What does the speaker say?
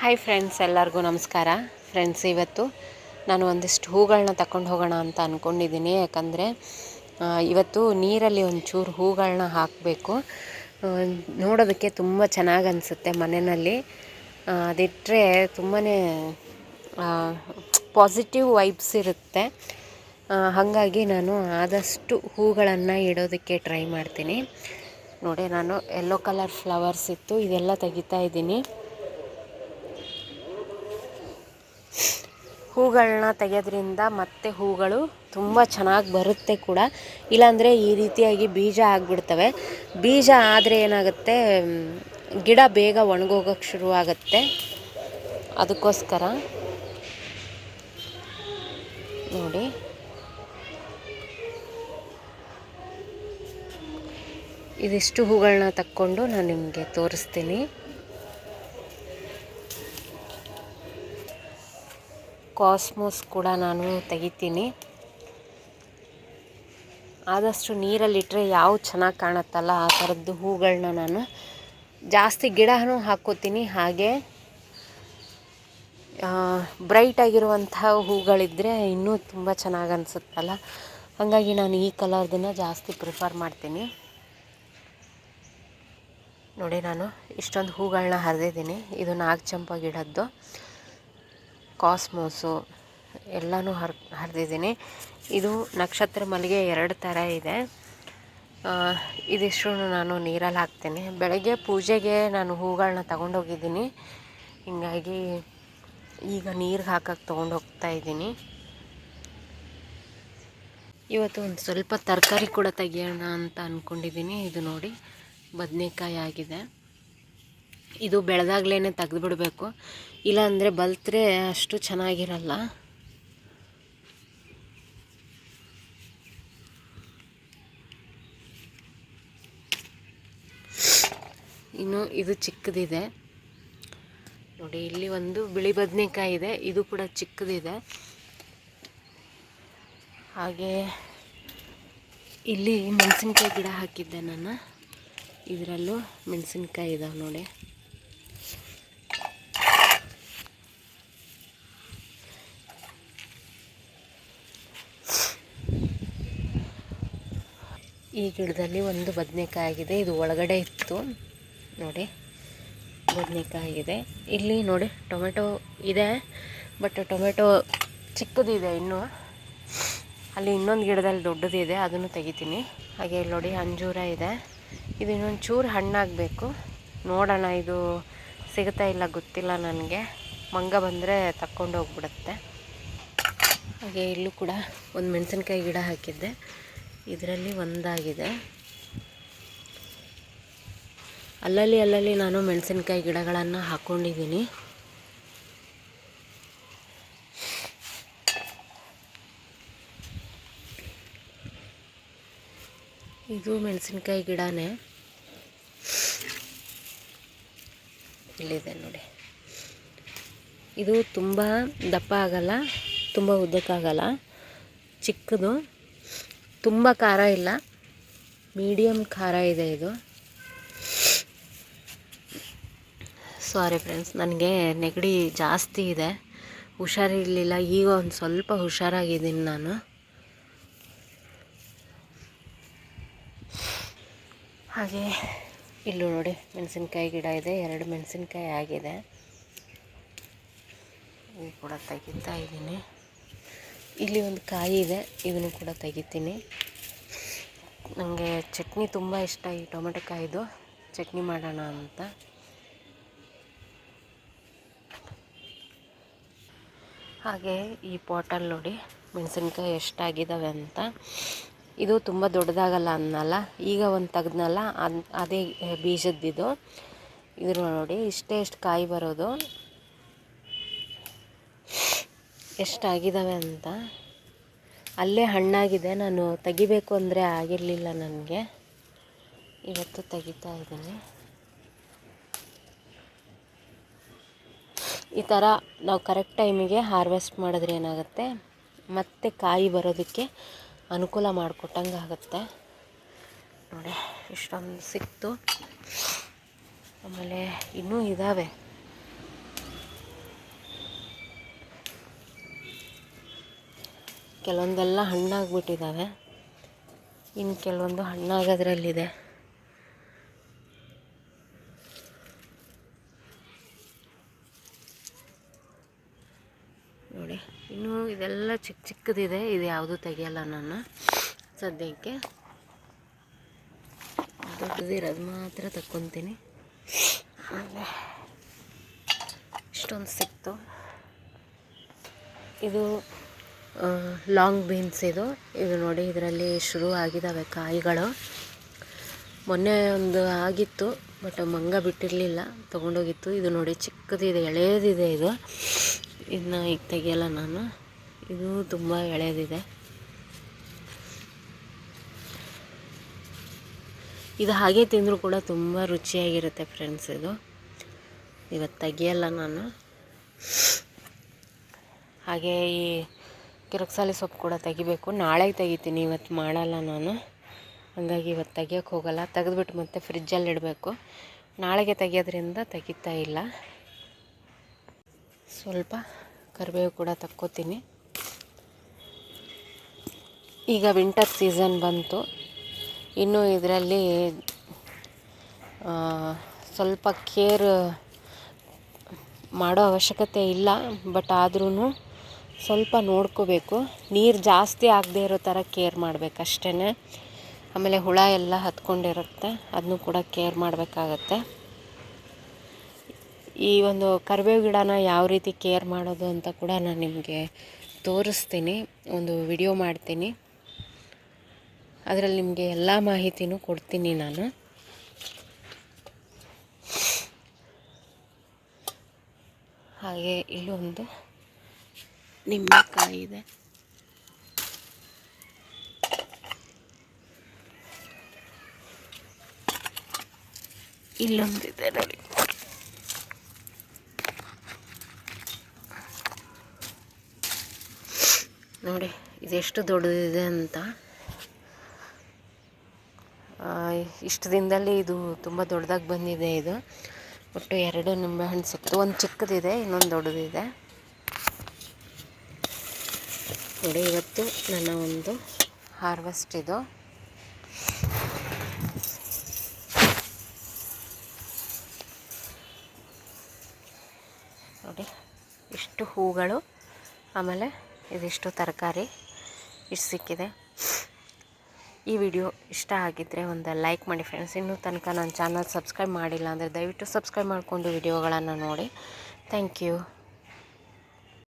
Hi friends ಎಲ್ಲರಿಗೂ ನಮಸ್ಕಾರ. Friends ಇವತ್ತು ನಾನು ಒಂದಿಷ್ಟು ಹೂಗಳನ್ನ ತಗೊಂಡು ಹೋಗೋಣ ಅಂತ ಅಂದ್ಕೊಂಡಿದ್ದೀನಿ ಯಾಕಂದರೆ ಇವತ್ತು ನೀರಲ್ಲಿ ಒಂಚೂರು ಹೂಗಳನ್ನ ಹಾಕಬೇಕು. ನೋಡೋದಕ್ಕೆ ತುಂಬ ಚೆನ್ನಾಗಿ ಅನಿಸುತ್ತೆ ಮನೆಯಲ್ಲಿ. ಅದಿಟ್ಟರೆ ತುಂಬಾ ಪಾಸಿಟಿವ್ ವೈಬ್ಸ್ ಇರುತ್ತೆ. ಹಾಗಾಗಿ ನಾನು ಆದಷ್ಟು ಹೂಗಳನ್ನು ಇಡೋದಕ್ಕೆ ಟ್ರೈ ಮಾಡ್ತೀನಿ. ನೋಡಿ, ನಾನು ಯೆಲ್ಲೋ ಕಲರ್ ಫ್ಲವರ್ಸ್ ಇತ್ತು, ಇದೆಲ್ಲ ತೆಗಿತಾ ಇದ್ದೀನಿ. ಹೂಗಳನ್ನ ತೆಗೆಯೋದ್ರಿಂದ ಮತ್ತೆ ಹೂಗಳು ತುಂಬ ಚೆನ್ನಾಗಿ ಬರುತ್ತೆ ಕೂಡ. ಇಲ್ಲಾಂದರೆ ಈ ರೀತಿಯಾಗಿ ಬೀಜ ಆಗಿಬಿಡ್ತವೆ. ಬೀಜ ಆದರೆ ಏನಾಗುತ್ತೆ ಗಿಡ ಬೇಗ ಒಣಗೋಗೋಕ್ಕೆ ಶುರುವಾಗುತ್ತೆ ಅದಕ್ಕೋಸ್ಕರ ನೋಡಿ. ಇದಿಷ್ಟು ಹೂಗಳನ್ನ ತಕ್ಕೊಂಡು ನಾನು ನಿಮಗೆ ತೋರಿಸ್ತೀನಿ. ಕಾಸ್ಮೋಸ್ ಕೂಡ ನಾನು ತೆಗಿತೀನಿ. ಆದಷ್ಟು ನೀರಲ್ಲಿಟ್ಟರೆ ಯಾವ ಚೆನ್ನಾಗಿ ಕಾಣುತ್ತಲ್ಲ ಆ ಥರದ್ದು ಹೂಗಳನ್ನ ನಾನು. ಜಾಸ್ತಿ ಗಿಡನೂ ಹಾಕೋತೀನಿ, ಹಾಗೆ ಬ್ರೈಟ್ ಆಗಿರುವಂತಹ ಹೂಗಳಿದ್ದರೆ ಇನ್ನೂ ತುಂಬ ಚೆನ್ನಾಗಿ ಅನಿಸುತ್ತಲ್ಲ. ಹಾಗಾಗಿ ನಾನು ಈ ಕಲರ್ದನ್ನು ಜಾಸ್ತಿ ಪ್ರಿಫರ್ ಮಾಡ್ತೀನಿ. ನೋಡಿ ನಾನು ಇಷ್ಟೊಂದು ಹೂಗಳನ್ನ ಹರಿದಿದ್ದೀನಿ. ಇದು ನಾಗಚಂಪ ಗಿಡದ್ದು. ಕಾಸ್ಮೋಸು ಎಲ್ಲನೂ ಹರ್, ಹರಿದಿದ್ದೀನಿ. ಇದು ನಕ್ಷತ್ರ ಮಲ್ಲಿಗೆ ಎರಡು ಥರ ಇದೆ. ಇದಿಷ್ಟು ನಾನು ನೀರಲ್ಲಿ ಹಾಕ್ತೀನಿ. ಬೆಳಗ್ಗೆ ಪೂಜೆಗೆ ನಾನು ಹೂಗಳನ್ನ ತಗೊಂಡೋಗಿದ್ದೀನಿ. ಹೀಗಾಗಿ ಈಗ ನೀರಿಗೆ ಹಾಕಕ್ಕೆ ತೊಗೊಂಡೋಗ್ತಾ ಇದ್ದೀನಿ. ಇವತ್ತು ಒಂದು ಸ್ವಲ್ಪ ತರಕಾರಿ ಕೂಡ ತೆಗಿಯೋಣ ಅಂತ ಅಂದ್ಕೊಂಡಿದ್ದೀನಿ ಇದು ನೋಡಿ, ಬದನೆಕಾಯಿ ಆಗಿದೆ. ಇದು ಬೆಳೆದಾಗ್ಲೇ ತೆಗೆದು ಬಿಡಬೇಕು ಇಲ್ಲಾಂದರೆ ಬಲ್ತ್ರೆ ಅಷ್ಟು ಚೆನ್ನಾಗಿರಲ್ಲ. ಇನ್ನು ಇದು ಚಿಕ್ಕದಿದೆ. ನೋಡಿ, ಇಲ್ಲಿ ಒಂದು ಬಿಳಿ ಬದನೆಕಾಯಿ ಇದೆ, ಇದು ಕೂಡ ಚಿಕ್ಕದಿದೆ. ಹಾಗೆ ಇಲ್ಲಿ ಮೆಣಸಿನ್ಕಾಯಿ ಗಿಡ ಹಾಕಿದ್ದೆ ನಾನು. ಇದರಲ್ಲೂ ಮೆಣಸಿನ್ಕಾಯಿ ಇದಾವೆ ನೋಡಿ. ಈ ಗಿಡದಲ್ಲಿ ಒಂದು ಬದನೆಕಾಯಿ ಆಗಿದೆ. ಇದು ಒಳಗಡೆ ಇತ್ತು. ನೋಡಿ, ಬದನೆಕಾಯಿ ಇದೆ ಇಲ್ಲಿ ನೋಡಿ, ಟೊಮೆಟೊ ಇದೆ ಬಟ್ ಟೊಮೆಟೊ ಚಿಕ್ಕದಿದೆ ಇನ್ನೂ. ಅಲ್ಲಿ ಇನ್ನೊಂದು ಗಿಡದಲ್ಲಿ ದೊಡ್ಡದಿದೆ, ಅದನ್ನು ತೆಗಿತೀನಿ. ಹಾಗೆ ಇಲ್ಲಿ ನೋಡಿ, ಅಂಜೂರ ಇದೆ. ಇದು ಇನ್ನೊಂದು ಚೂರು ಹಣ್ಣಾಗಬೇಕು. ನೋಡೋಣ, ಇದು ಸಿಗುತ್ತಾ ಇಲ್ಲ ಗೊತ್ತಿಲ್ಲ ನನಗೆ. ಮಂಗ ಬಂದರೆ ತಕ್ಕೊಂಡು ಹೋಗ್ಬಿಡುತ್ತೆ. ಹಾಗೆ ಇಲ್ಲೂ ಕೂಡ ಒಂದು ಮೆಣಸಿನ್ಕಾಯಿ ಗಿಡ ಹಾಕಿದ್ದೆ. ಇದರಲ್ಲಿ ಒಂದಾಗಿದೆ. ಅಲ್ಲಲ್ಲಿ ಅಲ್ಲಲ್ಲಿ ನಾನು ಮೆಣಸಿನ್ಕಾಯಿ ಗಿಡಗಳನ್ನು ಹಾಕ್ಕೊಂಡಿದ್ದೀನಿ ಇದು ಮೆಣಸಿನ್ಕಾಯಿ ಗಿಡನೇ. ಇಲ್ಲಿದೆ ನೋಡಿ. ಇದು ತುಂಬ ದಪ್ಪ ಆಗಲ್ಲ, ತುಂಬ ಉದ್ದಕ್ಕಾಗಲ್ಲ, ಚಿಕ್ಕದು. ತುಂಬ ಖಾರ ಇಲ್ಲ. ಮೀಡಿಯಮ್ ಖಾರ ಇದೆ ಇದು. ಸಾರಿ ಫ್ರೆಂಡ್ಸ್ ನನಗೆ ನೆಗಡಿ ಜಾಸ್ತಿ ಇದೆ. ಹುಷಾರಿರಲಿಲ್ಲ, ಈಗ ಒಂದು ಸ್ವಲ್ಪ ಹುಷಾರಾಗಿದ್ದೀನಿ ನಾನು. ಹಾಗೆ, ಇಲ್ಲೂ ನೋಡಿ, ಮೆಣಸಿನ್ಕಾಯಿ ಗಿಡ ಇದೆ, ಎರಡು ಮೆಣಸಿನ್ಕಾಯಿ ಆಗಿದೆ. ಇದು ಕೂಡ ತೆಗಿತಾ ಇದ್ದೀನಿ. ಇಲ್ಲಿ ಒಂದು ಕಾಯಿ ಇದೆ, ಇದನ್ನು ಕೂಡ ತೆಗಿತೀನಿ. ನನಗೆ ಚಟ್ನಿ ತುಂಬ ಇಷ್ಟ ಈ ಟೊಮೆಟೊ ಕಾಯಿದು. ಚಟ್ನಿ ಮಾಡೋಣ ಅಂತ. ಹಾಗೆ ಈ ಪಾಟಲ್ಲಿ ನೋಡಿ, ಮೆಣಸಿನ್ಕಾಯಿ ಎಷ್ಟಾಗಿದ್ದಾವೆ ಅಂತ. ಇದು ತುಂಬ ದೊಡ್ಡದಾಗಲ್ಲ ಅನ್ನಲ್ಲ, ಈಗ ಒಂದು ತೆಗ್ದನಲ್ಲ, ಅದು, ಅದೇ ಬೀಜದ್ದಿದು. ಇದ್ರ ನೋಡಿ, ಇಷ್ಟೇ ಇಷ್ಟು ಕಾಯಿ ಬರೋದು. ಎಷ್ಟಾಗಿದ್ದಾವೆ ಅಂತ? ಅಲ್ಲೇ ಹಣ್ಣಾಗಿದೆ. ನಾನು ತೆಗಿಬೇಕು ಅಂದರೆ ಆಗಿರಲಿಲ್ಲ ನನಗೆ. ಇವತ್ತು ತೆಗಿತಾ ಇದ್ದೀನಿ. ಈ ಥರ ನಾವು ಕರೆಕ್ಟ್ ಟೈಮಿಗೆ ಹಾರ್ವೆಸ್ಟ್ ಮಾಡಿದ್ರೆ ಏನಾಗುತ್ತೆ? ಮತ್ತೆ ಕಾಯಿ ಬರೋದಕ್ಕೆ ಅನುಕೂಲ ಮಾಡಿಕೊಟ್ಟಂಗೆ ಆಗುತ್ತೆ. ನೋಡಿ, ಇಷ್ಟೊಂದು ಸಿಕ್ತು. ಆಮೇಲೆ ಇನ್ನೂ ಇದ್ದಾವೆ ಕೆಲವೊಂದೆಲ್ಲ ಹಣ್ಣಾಗ್ಬಿಟ್ಟಿದ್ದಾವೆ. ಇನ್ನು ಕೆಲವೊಂದು ಹಣ್ಣಾಗೋದ್ರಲ್ಲಿದೆ. ನೋಡಿ, ಇನ್ನು ಇದೆಲ್ಲ ಚಿಕ್ಕ ಚಿಕ್ಕದಿದೆ. ಇದು ಯಾವುದು ತೆಗಿಯಲ್ಲ ನಾನು. ಸದ್ಯಕ್ಕೆ ದೊಡ್ಡದಿರೋದು ಮಾತ್ರ ತಕ್ಕೊತೀನಿ. ಇಷ್ಟೊಂದು ಸಿಕ್ತು. ಇದು ಲಾಂಗ್ ಬೀನ್ಸ್ ಇದು. ಇದು ನೋಡಿ ಇದರಲ್ಲಿ ಶುರು ಆಗಿದ್ದಾವೆ ಕಾಯಿಗಳು. ಮೊನ್ನೆ ಒಂದು ಆಗಿತ್ತು ಬಟ್ ಮಂಗ ಬಿಟ್ಟಿರಲಿಲ್ಲ, ತೊಗೊಂಡೋಗಿತ್ತು. ಇದು ನೋಡಿ ಚಿಕ್ಕದಿದೆ, ಎಳೆಯದಿದೆ ಇದು. ಇದನ್ನ ಈಗ ತೆಗಿಯಲ್ಲ ನಾನು. ಇದು ತುಂಬ ಎಳೆಯದಿದೆ ಇದು ಹಾಗೆ ತಿಂದರೂ ಕೂಡ ತುಂಬ ರುಚಿಯಾಗಿರುತ್ತೆ ಫ್ರೆಂಡ್ಸ್ ಇದು. ಇವತ್ತು ತೆಗಿಯಲ್ಲ ನಾನು. ಹಾಗೆ ಈ ಕಿರಕ್ಸಾಲಿ ಸೊಪ್ಪು ಕೂಡ ತೆಗಿಬೇಕು. ನಾಳೆ ತೆಗಿತೀನಿ, ಇವತ್ತು ಮಾಡಲ್ಲ ನಾನು. ಹಾಗಾಗಿ ಇವತ್ತು ತೆಗಿಯೋಕ್ಕೆ ಹೋಗಲ್ಲ. ತೆಗೆದ್ಬಿಟ್ಟು ಮತ್ತೆ ಫ್ರಿಜ್ಜಲ್ಲಿ ಇಡಬೇಕು. ನಾಳೆಗೆ ತೆಗಿಯೋದ್ರಿಂದ ತೆಗಿತಾ ಇಲ್ಲ. ಸ್ವಲ್ಪ ಕರಿಬೇವು ಕೂಡ ತಕ್ಕೋತೀನಿ. ಈಗ ವಿಂಟರ್ ಸೀಸನ್ ಬಂತು. ಇನ್ನು ಇದರಲ್ಲಿ ಸ್ವಲ್ಪ ಕೇರ್ ಮಾಡೋ ಅವಶ್ಯಕತೆ ಇಲ್ಲ. ಬಟ್ ಆದ್ರೂ ಸ್ವಲ್ಪ ನೋಡ್ಕೋಬೇಕು. ನೀರು ಜಾಸ್ತಿ ಆಗದೆ ಇರೋ ಥರ ಕೇರ್ ಮಾಡಬೇಕಷ್ಟೇ ಆಮೇಲೆ ಹುಳ ಎಲ್ಲ ಹತ್ಕೊಂಡಿರುತ್ತೆ. ಅದನ್ನು ಕೂಡ ಕೇರ್ ಮಾಡಬೇಕಾಗತ್ತೆ. ಈ ಒಂದು ಕರಿಬೇವು ಗಿಡನ ಯಾವ ರೀತಿ ಕೇರ್ ಮಾಡೋದು ಅಂತ ಕೂಡ ನಾನು ನಿಮಗೆ ತೋರಿಸ್ತೀನಿ. ಒಂದು ವಿಡಿಯೋ ಮಾಡ್ತೀನಿ. ಅದರಲ್ಲಿ ನಿಮಗೆ ಎಲ್ಲ ಮಾಹಿತಿನೂ ಕೊಡ್ತೀನಿ ನಾನು. ಹಾಗೆ ಇಲ್ಲೊಂದು ನಿಂಬೆಕಾಯಿ ಇದೆ ಇಲ್ಲೊಂದಿದೆ ನೋಡಿ. ನೋಡಿ, ಇದೆಷ್ಟು ದೊಡ್ಡದಿದೆ ಅಂತ. ಇಷ್ಟು ದಿನದಲ್ಲಿ ಇದು ತುಂಬ ದೊಡ್ಡದಾಗಿ ಬಂದಿದೆ ಇದು. ಒಟ್ಟು ಎರಡು ನಿಂಬೆಹಣ್ಣು ಸಿಕ್ತು ಒಂದು ಚಿಕ್ಕದಿದೆ, ಇನ್ನೊಂದು ದೊಡ್ಡದಿದೆ. ನೋಡಿ, ಇವತ್ತು ನನ್ನ ಒಂದು ಹಾರ್ವೆಸ್ಟ್ ಇದು. ನೋಡಿ, ಇಷ್ಟು ಹೂಗಳು, ಆಮೇಲೆ ಇದಿಷ್ಟು ತರಕಾರಿ ಇಷ್ಟು ಸಿಕ್ಕಿದೆ. ಈ ವಿಡಿಯೋ ಇಷ್ಟ ಆಗಿದ್ದರೆ ಒಂದು ಲೈಕ್ ಮಾಡಿ ಫ್ರೆಂಡ್ಸ್. ಇನ್ನೂ ತನಕ ನನ್ನ ಚಾನಲ್ ಸಬ್ಸ್ಕ್ರೈಬ್ ಮಾಡಿಲ್ಲ ಅಂದರೆ ದಯವಿಟ್ಟು ಸಬ್ಸ್ಕ್ರೈಬ್ ಮಾಡಿಕೊಂಡು ವಿಡಿಯೋಗಳನ್ನು ನೋಡಿ. Thank you.